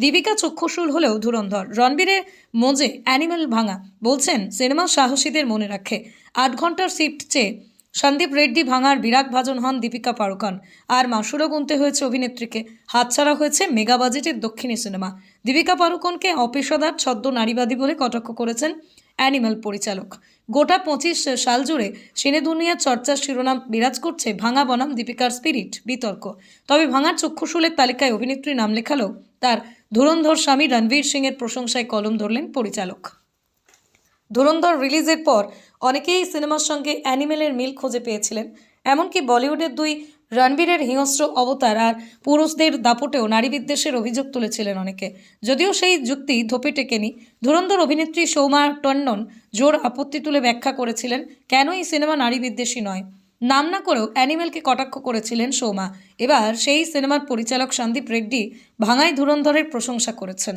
দীপিকা চক্ষুশূল হলেও ধুরন্ধর। রণবীরের মোজে অ্যানিমেল ভাঙা, বলছেন, সিনেমা সাহসীদের মনে রাখে। আট ঘণ্টার শিফট চেয়ে সন্দীপ রেড্ডি ভাঙার বিরাট ভাজন হন দীপিকা পাড়ুকান। আর মাসুরও গুনতে হয়েছে অভিনেত্রীকে। হাতছাড়া হয়েছে মেগা বাজেটের দক্ষিণী সিনেমা। দীপিকা পাড়ুকনকে অপেশাদার ছদ্ম নারীবাদী বলে কটাক্ষ করেছেন অ্যানিম্যাল পরিচালক। গোটা পঁচিশ সাল জুড়ে সিনে দুনিয়ার চর্চার শিরোনাম বিরাজ করছে ভাঙা বনাম দীপিকার স্পিরিট, বিতর্ক। তবে ভাঙার চক্ষুশুলের তালিকায় অভিনেত্রী নাম লেখালেও তার ধুরন্ধর স্বামী রণবীর সিংয়ের প্রশংসায় কলম ধরলেন পরিচালক। ধুরন্ধর রিলিজের পর অনেকেই সিনেমার সঙ্গে অ্যানিমেলের মিল খুঁজে পেয়েছিলেন। এমনকি বলিউডের দুই রণবীরের হিংস্র অবতার আর পুরুষদের দাপটেও নারী বিদ্বেষের অভিযোগ তুলেছিলেন অনেকে। যদিও সেই যুক্তি ধোপে টেকেনি, ধুরন্ধর অভিনেত্রী সৌমা টন্ডন জোর আপত্তি তুলে ব্যাখ্যা করেছিলেন কেন এই সিনেমা নারী বিদ্বেষী নয়। নাম না করেও অ্যানিমেলকে কটাক্ষ করেছিলেন সৌমা। এবার সেই সিনেমার পরিচালক সন্দীপ রেড্ডি ভাঙাই ধুরন্ধরের প্রশংসা করেছেন।